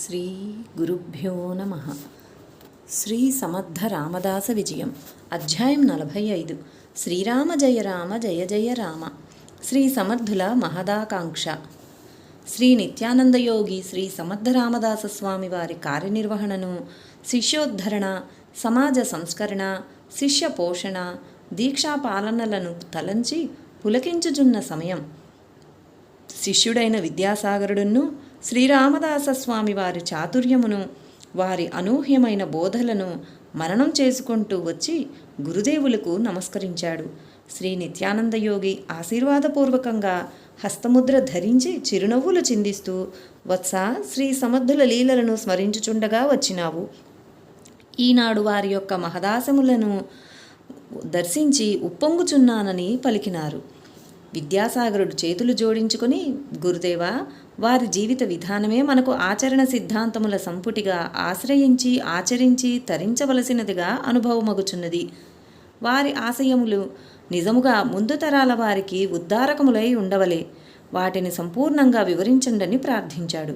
శ్రీ గురుభ్యో నమ. శ్రీ సమర్థ రామదాస విజయం. అధ్యాయం నలభై ఐదు. శ్రీరామ జయ రామ జయ జయ రామ. శ్రీ సమర్థుల మహదాకాంక్ష. శ్రీ నిత్యానందయోగి శ్రీ సమర్థ రామదాస స్వామి వారి కార్యనిర్వహణను శిష్యోద్ధరణ సమాజ సంస్కరణ శిష్య పోషణ దీక్షా పాలనలను తలంచి పులకించుచున్న సమయం. శిష్యుడైన విద్యాసాగరుడును శ్రీరామదాస స్వామి వారి చాతుర్యమును వారి అనూహ్యమైన బోధలను మననం చేసుకుంటూ వచ్చి గురుదేవులకు నమస్కరించాడు. శ్రీ నిత్యానందయోగి ఆశీర్వాదపూర్వకంగా హస్తముద్ర ధరించి చిరునవ్వులు చిందిస్తూ వత్స శ్రీ సమర్థుల లీలలను స్మరించుచుండగా వచ్చినావు. ఈనాడు వారి యొక్క మహదాసములను దర్శించి ఉప్పొంగుచున్నానని పలికినారు. విద్యాసాగరుడు చేతులు జోడించుకొని గురుదేవా వారి జీవిత విధానమే మనకు ఆచరణ సిద్ధాంతముల సంపుటిగా ఆశ్రయించి ఆచరించి తరించవలసినదిగా అనుభవమగుచున్నది. వారి ఆశయములు నిజముగా ముందు తరాల వారికి ఉద్దారకములై ఉండవలే. వాటిని సంపూర్ణంగా వివరించండని ప్రార్థించాడు.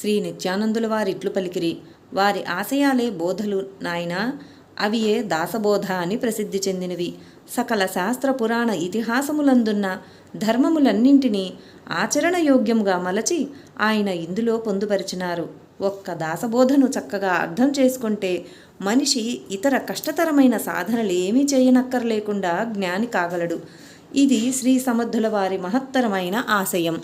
శ్రీ నిత్యానందుల వారిట్లు పలికిరి వారి ఆశయాలే బోధలు నాయనా అవి ఏ దాసబోధ అని ప్రసిద్ధి చెందినవి. సకల శాస్త్ర పురాణ ఇతిహాసములందున్న ధర్మములన్నింటినీ ఆచరణయోగ్యంగా మలచి ఆయన ఇందులో పొందుపరిచినారు. ఒక్క దాసబోధను చక్కగా అర్థం చేసుకుంటే మనిషి ఇతర కష్టతరమైన సాధనలు ఏమీ చేయనక్కర్లేకుండా జ్ఞాని కాగలడు. ఇది శ్రీ సమర్థుల వారి మహత్తరమైన ఆశయం.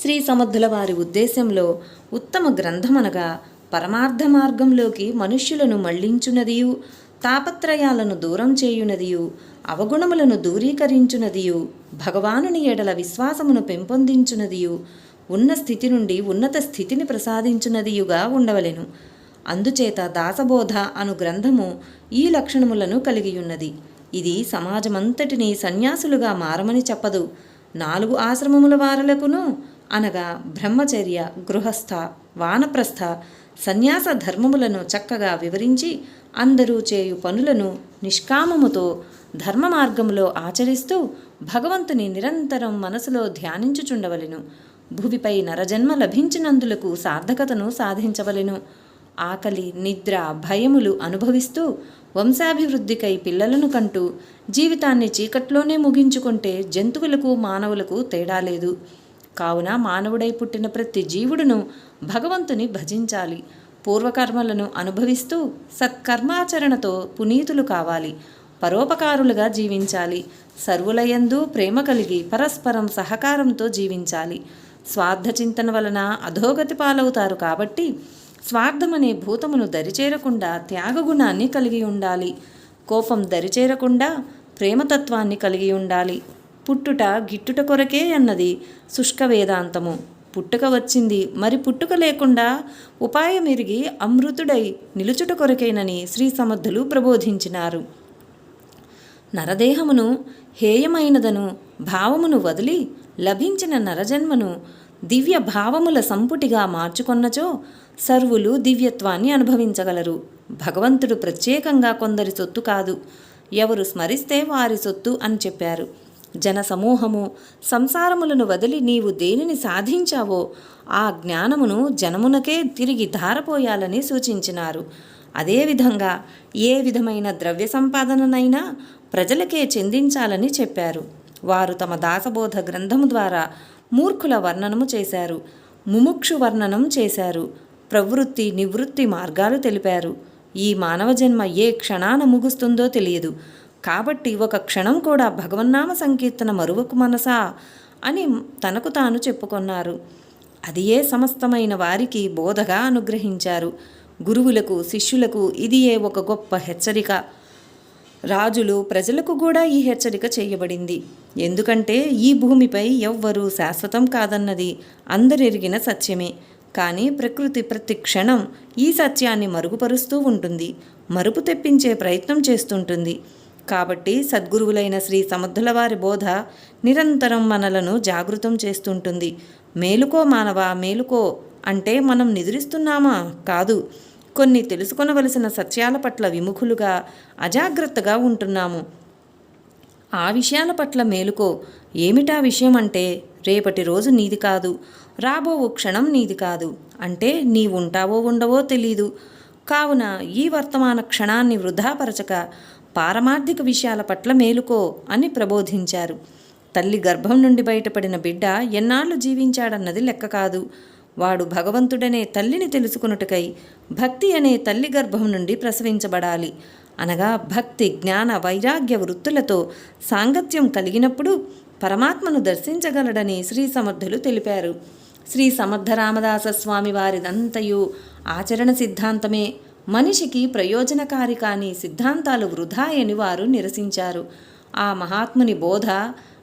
శ్రీ సమర్థుల వారి ఉద్దేశంలో ఉత్తమ గ్రంథమనగా పరమార్థ మార్గంలోకి మనుష్యులను మళ్ళించునదియు తాపత్రయాలను దూరం చేయునదియు అవగుణములను దూరీకరించునదియు భగవానుని ఎడల విశ్వాసమును పెంపొందించునదియు ఉన్న స్థితి నుండి ఉన్నత స్థితిని ప్రసాదించునదియుగా ఉండవలెను. అందుచేత దాసబోధ అను గ్రంథము ఈ లక్షణములను కలిగియున్నది. ఇది సమాజమంతటిని సన్యాసులుగా మారమని చెప్పదు. నాలుగు ఆశ్రమముల వారలకును అనగా బ్రహ్మచర్య గృహస్థ వానప్రస్థ సన్యాస ధర్మములను చక్కగా వివరించి అందరూ చేయు పనులను నిష్కామముతో ధర్మ మార్గంలో ఆచరిస్తూ భగవంతుని నిరంతరం మనసులో ధ్యానించుచుండవలెను. భూమిపై నరజన్మ లభించినందులకు సార్థకతను సాధించవలెను. ఆకలి నిద్ర భయములు అనుభవిస్తూ వంశాభివృద్ధికై పిల్లలను కంటూ జీవితాన్ని చీకట్లోనే ముగించుకుంటే జంతువులకు మానవులకు తేడా లేదు. కావున మానవుడై పుట్టిన ప్రతి జీవుడును భగవంతుని భజించాలి. పూర్వకర్మలను అనుభవిస్తూ సత్కర్మాచరణతో పునీతులు కావాలి. పరోపకారులుగా జీవించాలి. సర్వులయందు ప్రేమ కలిగి పరస్పరం సహకారంతో జీవించాలి. స్వార్థ చింతన వలన అధోగతి పాలవుతారు కాబట్టి స్వార్థమనే భూతమును దరిచేరకుండా త్యాగగుణాన్ని కలిగి ఉండాలి. కోపం దరిచేరకుండా ప్రేమతత్వాన్ని కలిగి ఉండాలి. పుట్టుట గిట్టుట కొరకే అన్నది శుష్క వేదాంతము పుట్టుక వచ్చింది. మరి పుట్టుక లేకుండా ఉపాయమెరిగి అమృతుడై నిలుచుట కొరకేనని శ్రీ సమర్థులు ప్రబోధించినారు. నరదేహమును హేయమైనదను భావమును వదిలి లభించిన నరజన్మను దివ్య భావముల సంపుటిగా మార్చుకొన్నచో సర్వులు దివ్యత్వాన్ని అనుభవించగలరు. భగవంతుడు ప్రత్యేకంగా కొందరి సొత్తు కాదు. ఎవరు స్మరిస్తే వారి సొత్తు అని చెప్పారు. జన సమూహము సంసారములను వదిలి నీవు దేనిని సాధించావో ఆ జ్ఞానమును జనమునకే తిరిగి ధారపోయాలని సూచించినారు. అదేవిధంగా ఏ విధమైన ద్రవ్య సంపాదననైనా ప్రజలకే చెందించాలని చెప్పారు. వారు తమ దాసబోధ గ్రంథము ద్వారా మూర్ఖుల వర్ణనము చేశారు. ముముక్షు వర్ణనం చేశారు. ప్రవృత్తి నివృత్తి మార్గాలు తెలిపారు. ఈ మానవ జన్మ ఏ క్షణాన ముగుస్తుందో తెలియదు. కాబట్టి ఒక క్షణం కూడా భగవన్నామ సంకీర్తన మరువకు మనసా అని తనకు తాను చెప్పుకొన్నారు. అది ఏ సమస్తమైన వారికి బోధగా అనుగ్రహించారు. గురువులకు శిష్యులకు ఇది ఏ ఒక గొప్ప హెచ్చరిక. రాజులు ప్రజలకు కూడా ఈ హెచ్చరిక చేయబడింది. ఎందుకంటే ఈ భూమిపై ఎవ్వరూ శాశ్వతం కాదన్నది అందరెరిగిన సత్యమే. కానీ ప్రకృతి ప్రతి క్షణం ఈ సత్యాన్ని మరుగుపరుస్తూ ఉంటుంది. మరుపు తెప్పించే ప్రయత్నం చేస్తుంటుంది. కాబట్టి సద్గురువులైన శ్రీ సమర్థుల వారి బోధ నిరంతరం మనలను జాగృతం చేస్తుంటుంది. మేలుకో మానవ మేలుకో అంటే మనం నిద్రిస్తున్నామా? కాదు. కొన్ని తెలుసుకొనవలసిన సత్యాల పట్ల విముఖులుగా అజాగ్రత్తగా ఉంటున్నాము. ఆ విషయాల పట్ల మేలుకో. ఏమిటా విషయం అంటే రేపటి రోజు నీది కాదు. రాబోవు క్షణం నీది కాదు. అంటే నీవుంటావో ఉంటావో ఉండవో తెలీదు. కావున ఈ వర్తమాన క్షణాన్ని వృధాపరచక పారమార్థిక విషయాల పట్ల మేలుకో అని ప్రబోధించారు. తల్లి గర్భం నుండి బయటపడిన బిడ్డ ఎన్నాళ్ళు జీవించాడన్నది లెక్క కాదు. వాడు భగవంతుడనే తల్లిని తెలుసుకున్నట్టుకై భక్తి అనే తల్లి గర్భం నుండి ప్రసవించబడాలి. అనగా భక్తి జ్ఞాన వైరాగ్య వృత్తులతో సాంగత్యం కలిగినప్పుడు పరమాత్మను దర్శించగలడని శ్రీ సమర్థులు తెలిపారు. శ్రీ సమర్థ రామదాస స్వామి వారిదంతయు ఆచరణ సిద్ధాంతమే మనిషికి ప్రయోజనకారి కాని సిద్ధాంతాలు వృధా అని వారు నిరసించారు. ఆ మహాత్ముని బోధ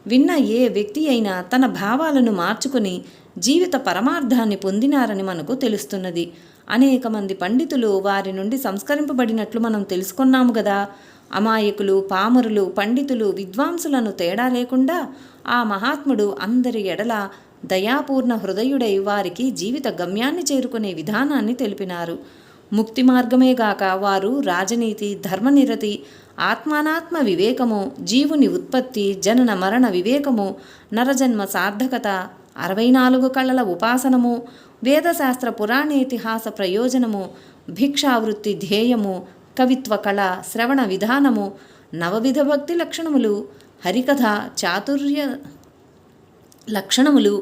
విన్న ఏ వ్యక్తి అయినా తన భావాలను మార్చుకుని జీవిత పరమార్థాన్ని పొందినారని మనకు తెలుస్తున్నది. అనేక మంది పండితులు వారి నుండి సంస్కరింపబడినట్లు మనం తెలుసుకున్నాము కదా అమాయకులు పామరులు పండితులు విద్వాంసులను తేడా లేకుండా ఆ మహాత్ముడు అందరి ఎడల దయాపూర్ణ హృదయుడై వారికి జీవిత గమ్యాన్ని చేరుకునే విధానాన్ని తెలిపినారు. ముక్తి మార్గమే గాక వారు రాజనీతి ధర్మనిరతి ఆత్మానాత్మ వివేకము జీవుని ఉత్పత్తి జనన మరణ వివేకము నరజన్మ సార్థకత అరవై నాలుగు కళల ఉపాసనము వేదశాస్త్ర పురాణేతిహాస ప్రయోజనము భిక్షావృత్తి ధ్యేయము కవిత్వ కళ శ్రవణ విధానము నవవిధ భక్తి లక్షణములు హరికథ చాతుర్య లక్షణములు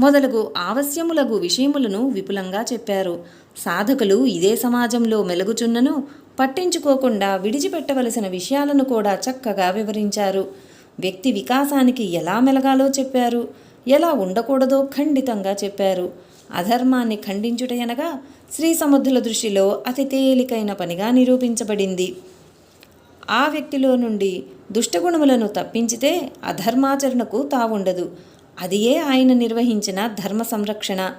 మొదలగు ఆవశ్యములగు విషయములను విపులంగా చెప్పారు. సాధకులు ఇదే సమాజంలో మెలుగుచున్నను పట్టించుకోకుండా విడిచిపెట్టవలసిన విషయాలను కూడా చక్కగా వివరించారు. వ్యక్తి వికాసానికి ఎలా మెలగాలో చెప్పారు ఎలా ఉండకూడదో ఖండితంగా చెప్పారు. అధర్మాన్ని ఖండించుటయనగా శ్రీ సముద్రుల దృష్టిలో అతి తేలికైన పనిగా నిరూపించబడింది. ఆ వ్యక్తిలో నుండి దుష్టగుణములను తప్పించితే అధర్మాచరణకు తావుండదు. అదియే ఆయన నిర్వహించిన ధర్మ సంరక్షణ.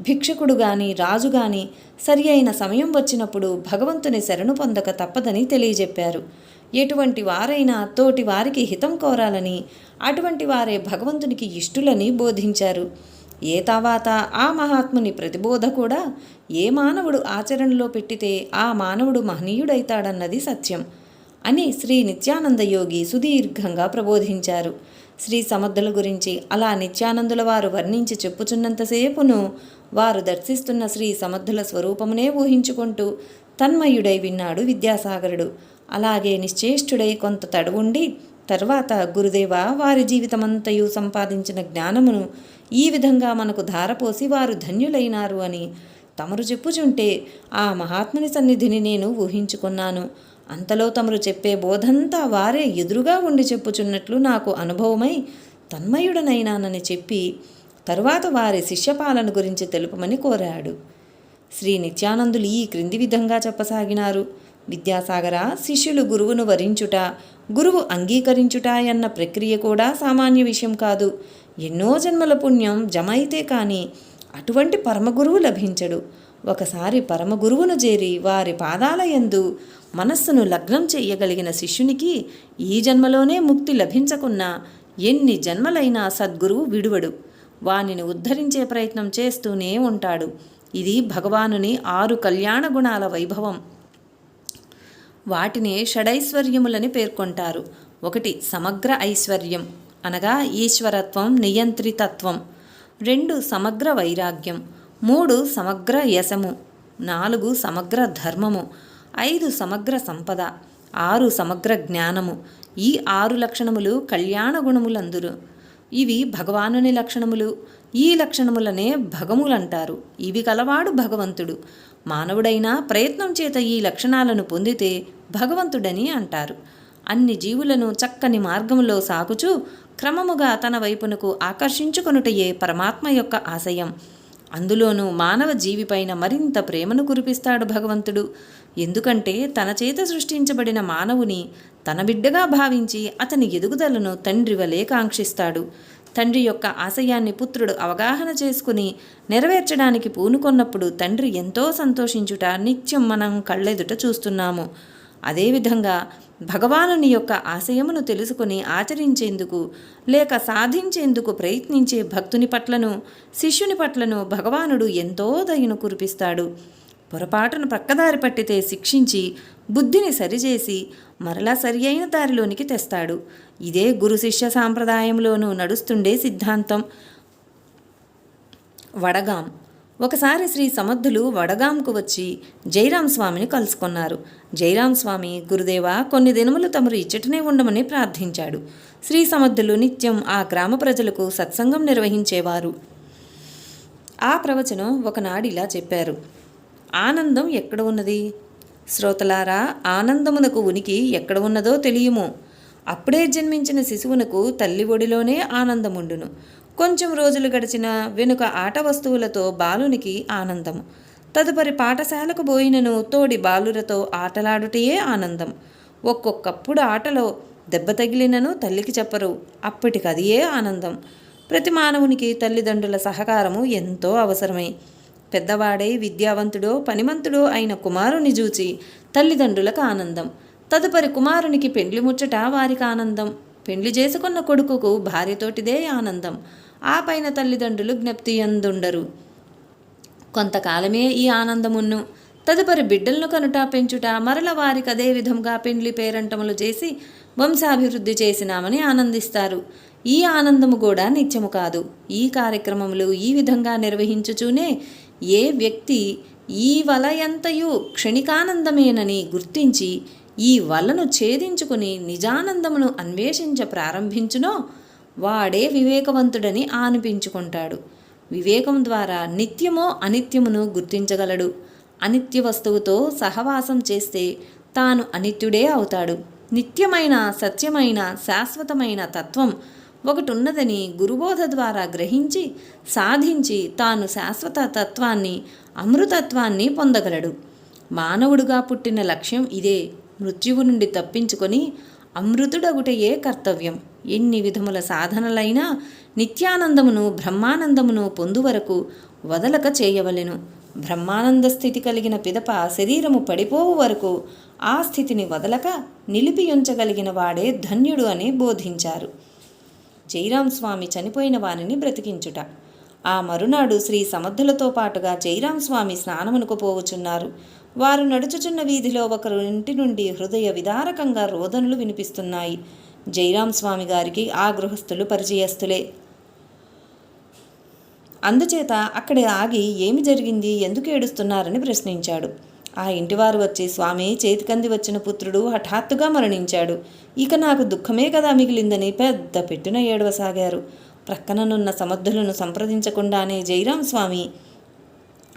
భిక్షకుడు గాని రాజు గాని సరి అయిన సమయం వచ్చినప్పుడు భగవంతుని శరణు పొందక తప్పదని తెలియజెప్పారు. ఎటువంటి వారైనా తోటి వారికి హితం కోరాలని అటువంటి వారే భగవంతునికి ఇష్టులని బోధించారు. ఏ తర్వాత ఆ మహాత్ముని ప్రతిబోధ కూడా ఏ మానవుడు ఆచరణలో పెట్టితే ఆ మానవుడు మహనీయుడైతాడన్నది సత్యం అని శ్రీ నిత్యానంద యోగి సుదీర్ఘంగా ప్రబోధించారు. శ్రీ సమర్థుల గురించి అలా నిత్యానందుల వారు వర్ణించి చెప్పుచున్నంతసేపును వారు దర్శిస్తున్న శ్రీ సమర్థుల స్వరూపమునే ఊహించుకుంటూ తన్మయుడై విన్నాడు విద్యాసాగరుడు. అలాగే నిశ్చేష్టుడై కొంత తడవుండి తర్వాత గురుదేవ వారి జీవితమంతయు సంపాదించిన జ్ఞానమును ఈ విధంగా మనకు ధారపోసి వారు ధన్యులైనారు అని తమరు చెప్పుచుంటే ఆ మహాత్ముని సన్నిధిని నేను ఊహించుకున్నాను. అంతలో తమరు చెప్పే బోధంతా వారే ఎదురుగా ఉండి చెప్పుచున్నట్లు నాకు అనుభవమై తన్మయుడనైనానని చెప్పి తరువాత వారి శిష్యపాలన గురించి తెలుపమని కోరాడు. శ్రీ నిత్యానందులు ఈ క్రింది విధంగా చెప్పసాగినారు. విద్యాసాగర శిష్యులు గురువును వరించుట గురువు అంగీకరించుట అన్న ప్రక్రియ కూడా సామాన్య విషయం కాదు. ఎన్నో జన్మల పుణ్యం జమ అయితే కానీ అటువంటి పరమగురువు లభించడు. ఒకసారి పరమగురువును చేరి వారి పాదాల యందు మనస్సును లగ్నం చేయగలిగిన శిష్యునికి ఈ జన్మలోనే ముక్తి లభించకున్నా ఎన్ని జన్మలైనా సద్గురువు విడువడు. వానిని ఉద్ధరించే ప్రయత్నం చేస్తూనే ఉంటాడు. ఇది భగవానుని ఆరు కళ్యాణ గుణాల వైభవం. వాటిని షడైశ్వర్యములని పేర్కొంటారు. ఒకటి సమగ్ర ఐశ్వర్యం. అనగా ఈశ్వరత్వం నియంత్రితత్వం. రెండు సమగ్ర వైరాగ్యం. మూడు సమగ్ర యశము. నాలుగు సమగ్ర ధర్మము. ఐదు సమగ్ర సంపద ఆరు సమగ్ర జ్ఞానము ఈ ఆరు లక్షణములు కళ్యాణ గుణములందురు. ఇవి భగవానుని లక్షణములు ఈ లక్షణములనే భగములంటారు. ఇవి కలవాడు భగవంతుడు. మానవుడైనా ప్రయత్నం చేత ఈ లక్షణాలను పొందితే భగవంతుడని అంటారు. అన్ని జీవులను చక్కని మార్గములో సాగుచూ క్రమముగా తన వైపునకు ఆకర్షించుకొనుటయే పరమాత్మ యొక్క ఆశయం. అందులోనూ మానవ జీవిపైన మరింత ప్రేమను కురిపిస్తాడు భగవంతుడు. ఎందుకంటే తన చేత సృష్టించబడిన మానవుని తన బిడ్డగా భావించి అతని ఎదుగుదలను తండ్రి వలే కాంక్షిస్తాడు. తండ్రి యొక్క ఆశయాన్ని పుత్రుడు అవగాహన చేసుకుని నెరవేర్చడానికి పూనుకొన్నప్పుడు తండ్రి ఎంతో సంతోషించుట నిత్యం మనం కళ్ళెదుట చూస్తున్నాము. అదేవిధంగా భగవానుని యొక్క ఆశయమును తెలుసుకుని ఆచరించేందుకు లేక సాధించేందుకు ప్రయత్నించే భక్తుని పట్లను శిష్యుని పట్లను భగవానుడు ఎంతో దయను కురిపిస్తాడు. పొరపాటును ప్రక్కదారి పట్టితే శిక్షించి బుద్ధిని సరిచేసి మరలా సరి అయిన దారిలోనికి తెస్తాడు. ఇదే గురు శిష్య సాంప్రదాయంలోనూ నడుస్తుండే సిద్ధాంతం. వడగాం. ఒకసారి శ్రీ సమర్థులు వడగాంకు వచ్చి జైరాం స్వామిని కలుసుకున్నారు. జైరాం స్వామి గురుదేవా కొన్ని దినములు తమరు ఇచ్చటనే ఉండమని ప్రార్థించాడు. శ్రీ సమర్థులు నిత్యం ఆ గ్రామ ప్రజలకు సత్సంగం నిర్వహించేవారు. ఆ ప్రవచనం ఒకనాడు ఇలా చెప్పారు. ఆనందం ఎక్కడ ఉన్నది? శ్రోతలారా ఆనందమునకు ఉనికి ఎక్కడ ఉన్నదో తెలియము. అప్పుడే జన్మించిన శిశువునకు తల్లి ఒడిలోనే ఆనందముండును. కొంచెం రోజులు గడిచిన వెనుక ఆట వస్తువులతో బాలునికి ఆనందం. తదుపరి పాఠశాలకు పోయినను తోడి బాలురతో ఆటలాడుటయే ఆనందం. ఒక్కొక్కప్పుడు ఆటలో దెబ్బ తగిలినను తల్లికి చెప్పరు. అప్పటికదియే ఆనందం. ప్రతి మానవునికి తల్లిదండ్రుల సహకారము ఎంతో అవసరమే. పెద్దవాడై విద్యావంతుడో పనిమంతుడో అయిన కుమారుని చూచి తల్లిదండ్రులకు ఆనందం. తదుపరి కుమారునికి పెండ్లి ముచ్చట వారికి ఆనందం. పెండ్లి చేసుకున్న కొడుకుకు భార్యతోటిదే ఆనందం. ఆ పైన తల్లిదండ్రులు జ్ఞప్తి అందుండరు కొంతకాలమే ఈ ఆనందమున్ను తదుపరి బిడ్డలను కనుట పెంచుట మరల వారికి అదే విధంగా పెండ్లి పేరంటములు చేసి వంశాభివృద్ధి చేసినామని ఆనందిస్తారు. ఈ ఆనందము కూడా నిత్యము కాదు. ఈ కార్యక్రమములు ఈ విధంగా నిర్వహించుచూనే ఏ వ్యక్తి ఈ వలయంతయు క్షణికానందమేనని గుర్తించి ఈ వలను ఛేదించుకుని నిజానందమును అన్వేషించ ప్రారంభించునో వాడే వివేకవంతుడని ఆనిపించుకుంటాడు. వివేకం ద్వారా నిత్యమో అనిత్యమును గుర్తించగలడు. అనిత్య వస్తువుతో సహవాసం చేస్తే తాను అనిత్యుడే అవుతాడు. నిత్యమైన సత్యమైన శాశ్వతమైన తత్వం ఒకటి ఉన్నదని గురుబోధ ద్వారా గ్రహించి సాధించి తాను శాశ్వత తత్వాన్ని అమృతత్వాన్ని పొందగలడు. మానవుడుగా పుట్టిన లక్ష్యం ఇదే. మృత్యువు నుండి తప్పించుకొని అమృతుడగుటయే కర్తవ్యం. ఎన్ని విధముల సాధనలైనా నిత్యానందమును బ్రహ్మానందమును పొందువరకు వదలక చేయవలెను. బ్రహ్మానంద స్థితి కలిగిన పిదప శరీరము పడిపోవు వరకు ఆ స్థితిని వదలక నిలిపి ఉంచగలిగిన వాడే ధన్యుడు అని బోధించారు. జైరాం స్వామి చనిపోయిన వారిని బ్రతికించుట. ఆ మరునాడు శ్రీ సమర్థులతో పాటుగా జైరాం స్వామి స్నానమునకు పోవుచున్నారు. వారు నడుచుచున్న వీధిలో ఒకరు ఇంటి నుండి హృదయ విదారకంగా రోదనలు వినిపిస్తున్నాయి. జైరాం స్వామి గారికి ఆ గృహస్థులు పరిచయస్తులే అందుచేత అక్కడే ఆగి ఏమి జరిగింది? ఎందుకు ఏడుస్తున్నారని ప్రశ్నించాడు. ఆ ఇంటివారు వచ్చి స్వామి చేతికంది వచ్చిన పుత్రుడు హఠాత్తుగా మరణించాడు. ఇక నాకు దుఃఖమే కదా మిగిలిందని పెద్ద పెట్టున ఏడవసాగారు. ప్రక్కననున్న సమర్థులను సంప్రదించకుండానే జయరాం స్వామి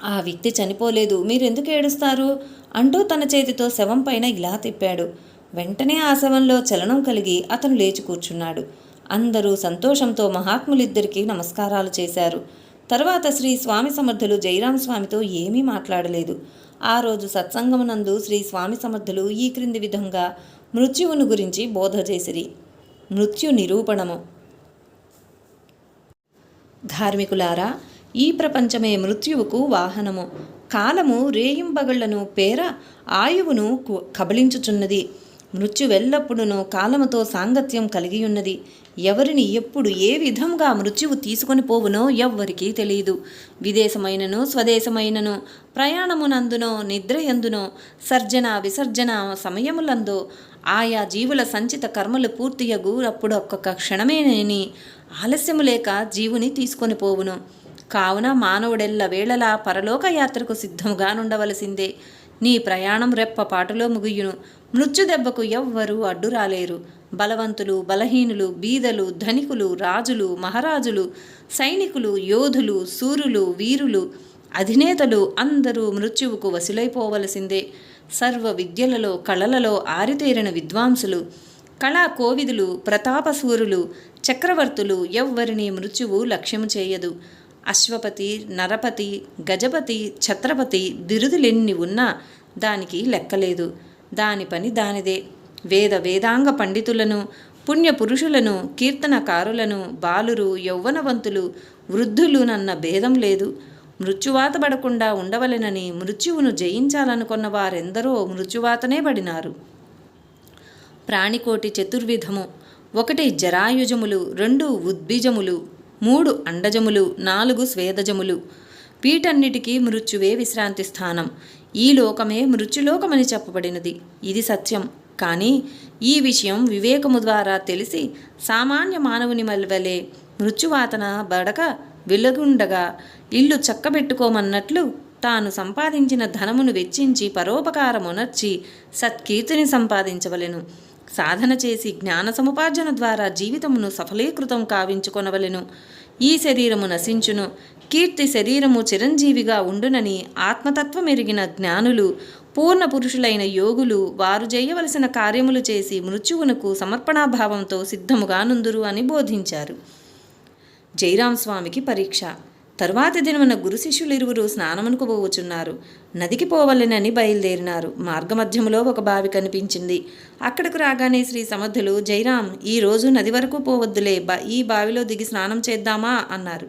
ఆ వ్యక్తి చనిపోలేదు మీరెందుకు ఏడుస్తారు? అంటూ తన చేతితో శవం పైన ఇలా తిప్పాడు. వెంటనే ఆ శవంలో చలనం కలిగి అతను లేచి కూర్చున్నాడు. అందరూ సంతోషంతో మహాత్ములిద్దరికీ నమస్కారాలు చేశారు. తర్వాత శ్రీ స్వామి సమర్థులు జయరాం స్వామితో ఏమీ మాట్లాడలేదు. ఆ రోజు సత్సంగమునందు శ్రీ స్వామి సమర్థులు ఈ క్రింది విధంగా మృత్యువును గురించి బోధ చేసిరి. మృత్యు నిరూపణము ధార్మికులారా ఈ ప్రపంచమే మృత్యువుకు వాహనము. కాలము రేయింబగళ్ళను పేర ఆయువును కబళించుచున్నది. కబళించుచున్నది మృత్యువెల్లప్పుడును కాలముతో సాంగత్యం కలిగియున్నది. ఎవరిని ఎప్పుడు ఏ విధంగా మృత్యువు తీసుకొని పోవునో ఎవ్వరికీ తెలియదు విదేశమైనను స్వదేశమైనను ప్రయాణమునందునో నిద్రయందునో సర్జన విసర్జన సమయములందో ఆయా జీవుల సంచిత కర్మలు పూర్తియగు అప్పుడు ఒక్కొక్క క్షణమేనేని ఆలస్యము లేక జీవుని తీసుకొని పోవును. కావున మానవుడెల్ల వేళలా పరలోక యాత్రకు నీ ప్రయాణం రెప్పపాటులో ముగియును. మృత్యు దెబ్బకు ఎవ్వరూ అడ్డు రాలేరు బలవంతులు బలహీనులు బీదలు ధనికులు రాజులు మహారాజులు సైనికులు యోధులు సూరులు వీరులు అధినేతలు అందరూ మృత్యువుకు వసులైపోవలసిందే సర్వ విద్యలలో కళలలో ఆరితేరిన విద్వాంసులు కళా కోవిదులు ప్రతాపసూరులు చక్రవర్తులు ఎవ్వరిని మృత్యువు లక్ష్యము చేయదు. అశ్వపతి నరపతి గజపతి ఛత్రపతి బిరుదులెన్ని ఉన్నా దానికి లెక్కలేదు. దాని పని దానిదే. వేద వేదాంగ పండితులను పుణ్యపురుషులను కీర్తనకారులను బాలురు యౌవనవంతులు వృద్ధులునన్న భేదం లేదు. మృత్యువాత పడకుండా ఉండవలెనని మృత్యువును జయించాలనుకున్న వారెందరో మృత్యువాతనే పడినారు. ప్రాణికోటి చతుర్విధము. ఒకటి జరాయుజములు రెండు ఉద్బీజములు మూడు అండజములు నాలుగు స్వేదజములు. వీటన్నిటికీ మృత్యువే విశ్రాంతి స్థానం. ఈ లోకమే మృత్యులోకమని చెప్పబడినది. ఇది సత్యం. కానీ ఈ విషయం వివేకము ద్వారా తెలిసి సామాన్య మానవుని వలె మృత్యువాతన బడక వెలుగుండగా ఇల్లు చక్కబెట్టుకోమన్నట్లు తాను సంపాదించిన ధనమును వెచ్చించి పరోపకారమునర్చి సత్కీర్తిని సంపాదించవలెను. సాధన చేసి జ్ఞాన సముపార్జన ద్వారా జీవితమును సఫలీకృతం కావించుకొనవలెను. ఈ శరీరము నశించును. కీర్తి శరీరము చిరంజీవిగా ఉండునని ఆత్మతత్వం ఎరిగిన జ్ఞానులు పూర్ణ పురుషులైన యోగులు వారు చేయవలసిన కార్యములు చేసి మృత్యువునకు సమర్పణాభావంతో సిద్ధముగా నుందురు అని బోధించారు. జైరాం స్వామికి పరీక్ష. తరువాత దినమున గురు శిష్యులు ఇరువురు స్నానమునకు పోవచ్చున్నారు. నదికి పోవలెనని బయలుదేరినారు. మార్గమధ్యములో ఒక బావి కనిపించింది. అక్కడకు రాగానే శ్రీ సమర్థులు జైరాం ఈ రోజు నది వరకు పోవద్దులే. బా ఈ బావిలో దిగి స్నానం చేద్దామా అన్నారు.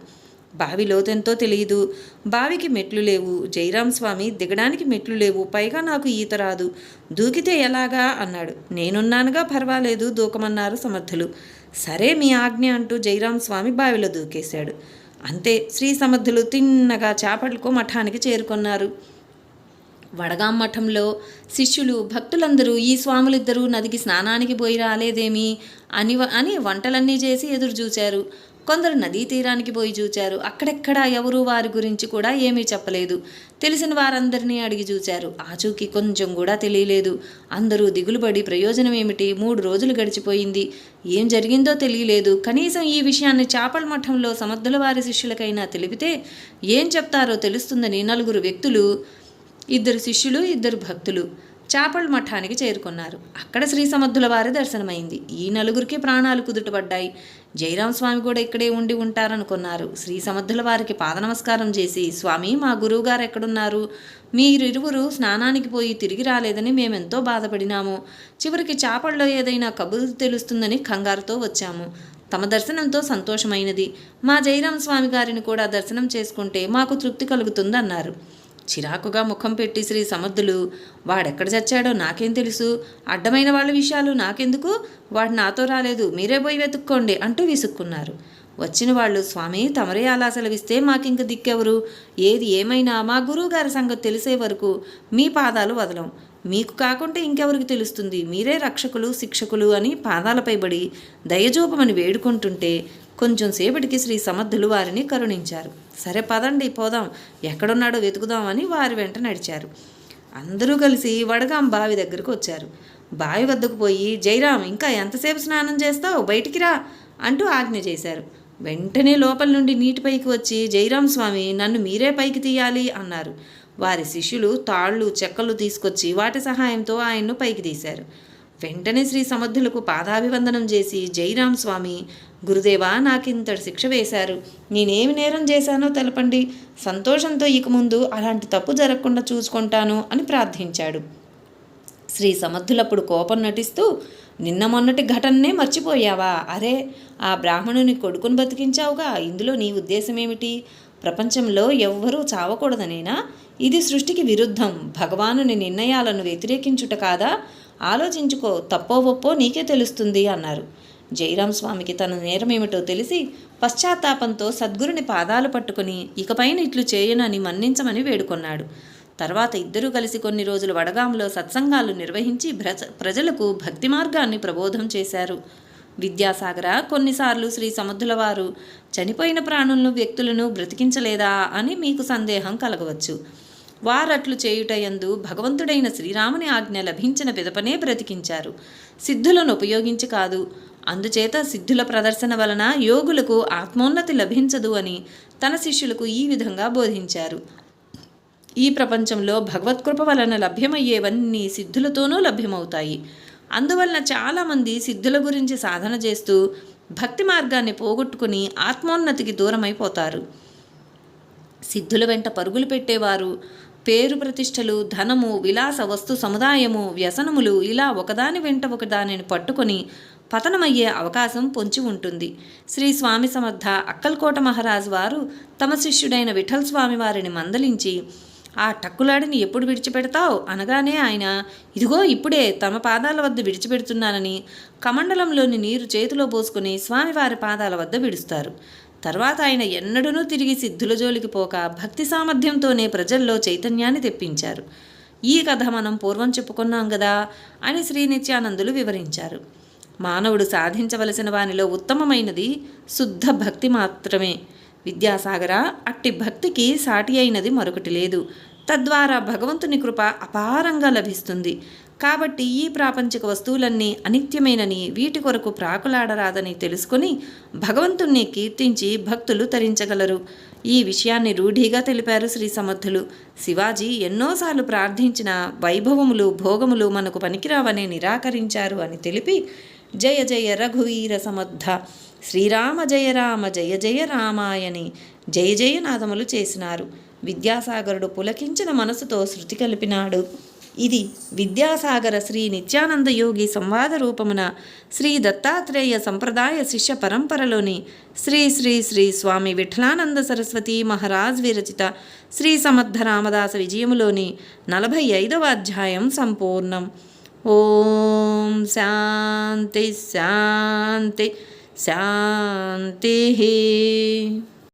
బావి లోతెంతో తెలియదు. బావికి మెట్లు లేవు. జైరాం స్వామి దిగడానికి మెట్లు లేవు. పైగా నాకు ఈత రాదు. దూకితే ఎలాగా అన్నాడు. నేనున్నానుగా? పర్వాలేదు. దూకమన్నారు సమర్థులు. సరే మీ ఆజ్ఞ అంటూ జైరాం స్వామి బావిలో దూకేశాడు. అంతే. శ్రీ సమర్థులు తిన్నగా చేపలకు మఠానికి చేరుకున్నారు. వడగాం మఠంలో శిష్యులు భక్తులందరూ ఈ స్వాములిద్దరూ నదికి స్నానానికి పోయి రాలేదేమి? అని అని వంటలన్నీ చేసి ఎదురు చూచారు కొందరు నదీ తీరానికి పోయి చూచారు. అక్కడెక్కడ ఎవరు వారి గురించి కూడా ఏమీ చెప్పలేదు. తెలిసిన వారందరినీ అడిగి చూచారు. ఆచూకీ కొంచెం కూడా తెలియలేదు. అందరూ దిగులుపడి ప్రయోజనం ఏమిటి? మూడు రోజులు గడిచిపోయింది. ఏం జరిగిందో తెలియలేదు. కనీసం ఈ విషయాన్ని చేపల మఠంలో సమర్థుల వారి శిష్యులకైనా తెలిపితే ఏం చెప్తారో తెలుస్తుందని నలుగురు వ్యక్తులు ఇద్దరు శిష్యులు ఇద్దరు భక్తులు. చేపల మఠానికి చేరుకున్నారు. అక్కడ శ్రీ సమర్థుల వారి దర్శనమైంది. ఈ నలుగురికి ప్రాణాలు కుదుటపడ్డాయి. జయరాం స్వామి కూడా ఇక్కడే ఉండి ఉంటారనుకున్నారు. శ్రీ సమర్థుల వారికి పాద నమస్కారం చేసి స్వామి మా గురువుగారు ఎక్కడున్నారు? మీరిరువురు స్నానానికి పోయి తిరిగి రాలేదని మేమెంతో బాధపడినాము. చివరికి చేపల్లో ఏదైనా కబురు తెలుస్తుందని కంగారుతో వచ్చాము. తమ దర్శనంతో సంతోషమైనది. మా జయరాం స్వామి గారిని కూడా దర్శనం చేసుకుంటే మాకు తృప్తి కలుగుతుందన్నారు. చిరాకుగా ముఖం పెట్టి శ్రీ సమర్థులు వాడెక్కడ చచ్చాడో నాకేం తెలుసు. అడ్డమైన వాళ్ళ విషయాలు నాకెందుకు? వాడు నాతో రాలేదు. మీరే పోయి వెతుక్కోండి అంటూ విసుక్కున్నారు. వచ్చిన వాళ్ళు స్వామి తమరే అలా సెలవిస్తే మాకింక దిక్కెవరు? ఏది ఏమైనా మా గురువుగారి సంగతి తెలిసే వరకు మీ పాదాలు వదలం. మీకు కాకుంటే ఇంకెవరికి తెలుస్తుంది? మీరే రక్షకులు శిక్షకులు అని పాదాలపై పడి దయజూపమని వేడుకుంటుంటే కొంచెం సేపటికి శ్రీ సమర్థులు వారిని కరుణించారు. సరే పదండి పోదాం. ఎక్కడున్నాడో వెతుకుదామని వారి వెంట నడిచారు. అందరూ కలిసి వడగాం బావి దగ్గరకు వచ్చారు. బావి వద్దకు పోయి జైరాం ఇంకా ఎంతసేపు స్నానం చేస్తావు? బయటికి రా అంటూ ఆజ్ఞ చేశారు. వెంటనే లోపల నుండి నీటిపైకి వచ్చి జైరాం స్వామి నన్ను మీరే పైకి తీయాలి అన్నారు. వారి శిష్యులు తాళ్ళు చెక్కలు తీసుకొచ్చి వాటి సహాయంతో ఆయన్ను పైకి తీశారు. వెంటనే శ్రీ సమర్థులకు పాదాభివందనం చేసి జైరాం స్వామి గురుదేవా నాకింతటి శిక్ష వేశారు. నేనేమి నేరం చేశానో తెలపండి. సంతోషంతో ఇక ముందు అలాంటి తప్పు జరగకుండా చూసుకుంటాను అని ప్రార్థించాడు. శ్రీ సమర్థులప్పుడు కోపం నటిస్తూ నిన్న మొన్నటి ఘటననే మర్చిపోయావా? అరే ఆ బ్రాహ్మణుని కొడుకుని బతికించావుగా. ఇందులో నీ ఉద్దేశం ఏమిటి ప్రపంచంలో ఎవ్వరూ చావకూడదనేనా? ఇది సృష్టికి విరుద్ధం. భగవానుని నిర్ణయాలను వ్యతిరేకించుట కాదా? ఆలోచించుకో తప్పో ఒప్పో నీకే తెలుస్తుంది అన్నారు. జయరాం స్వామికి తన నేరమేమిటో తెలిసి పశ్చాత్తాపంతో సద్గురుని పాదాలు పట్టుకుని ఇకపైన ఇట్లు చేయనని మన్నించమని వేడుకొన్నాడు. తర్వాత ఇద్దరూ కలిసి కొన్ని రోజులు వడగాంలో సత్సంగాలు నిర్వహించి ప్రజ ప్రజలకు భక్తి మార్గాన్ని ప్రబోధం చేశారు. విద్యాసాగర కొన్నిసార్లు శ్రీ సముద్రుల వారు చనిపోయిన ప్రాణులను వ్యక్తులను బ్రతికించలేదా అని మీకు సందేహం కలగవచ్చు. వారట్లు చేయుటయందు భగవంతుడైన శ్రీరాముని ఆజ్ఞ లభించిన పిదపనే బ్రతికించారు. సిద్ధులను ఉపయోగించి కాదు అందుచేత సిద్ధుల ప్రదర్శన వలన యోగులకు ఆత్మోన్నతి లభించదు అని తన శిష్యులకు ఈ విధంగా బోధించారు. ఈ ప్రపంచంలో భగవత్కృప వలన లభ్యమయ్యేవన్నీ సిద్ధులతోనూ లభ్యమవుతాయి. అందువలన చాలామంది సిద్ధుల గురించి సాధన చేస్తూ భక్తి మార్గాన్ని పోగొట్టుకుని ఆత్మోన్నతికి దూరమైపోతారు. సిద్ధుల వెంట పరుగులు పెట్టేవారు పేరు ప్రతిష్టలు ధనము విలాస వస్తు సముదాయము వ్యసనములు ఇలా ఒకదాని వెంట ఒకదానిని పట్టుకొని పతనమయ్యే అవకాశం పొంచి ఉంటుంది. శ్రీ స్వామి సమర్థ అక్కల్కోట మహారాజు వారు తమ శిష్యుడైన విఠల్ స్వామి వారిని మందలించి ఆ టక్కులాడిని ఎప్పుడు విడిచిపెడతావు? అనగానే ఆయన ఇదిగో ఇప్పుడే తమ పాదాల వద్ద విడిచిపెడుతున్నానని కమండలంలోని నీరు చేతిలో పోసుకుని స్వామివారి పాదాల వద్ద విడుస్తారు. తర్వాత ఆయన ఎన్నడూనూ తిరిగి సిద్ధుల జోలికి పోక భక్తి సామర్థ్యంతోనే ప్రజల్లో చైతన్యాన్ని తెప్పించారు. ఈ కథ మనం పూర్వం చెప్పుకున్నాం కదా అని శ్రీనిత్యానందులు వివరించారు. మానవుడు సాధించవలసిన వానిలో ఉత్తమమైనది శుద్ధ భక్తి మాత్రమే. విద్యాసాగర అట్టి భక్తికి సాటి అయినది మరొకటి లేదు. తద్వారా భగవంతుని కృప అపారంగా లభిస్తుంది. కాబట్టి ఈ ప్రాపంచిక వస్తువులన్నీ అనిత్యమైనని వీటి కొరకు ప్రాకులాడరాదని తెలుసుకుని భగవంతుణ్ణి కీర్తించి భక్తులు తరించగలరు. ఈ విషయాన్ని రూఢిగా తెలిపారు శ్రీ సమర్థులు. శివాజీ ఎన్నోసార్లు ప్రార్థించిన వైభవములు భోగములు మనకు పనికిరావని నిరాకరించారు అని తెలిపి జయ జయ రఘువీర సమర్థ శ్రీరామ జయ రామ జయ జయ రామాయని జయ జయ నాదములు చేసినారు. విద్యాసాగరుడు పులకించిన మనసుతో శృతి కలిపినాడు. ఇది విద్యాసాగర శ్రీ నిత్యానంద యోగి సంవాద రూపమున శ్రీ దత్తాత్రేయ సంప్రదాయ శిష్య పరంపరలోని శ్రీ శ్రీ శ్రీ స్వామి విఠలానంద సరస్వతి మహారాజ్ విరచిత శ్రీ సమర్థ రామదాస విజయములోని నలభై ఐదవ అధ్యాయం సంపూర్ణం. ఓం శాంతి శాంతి శాంతి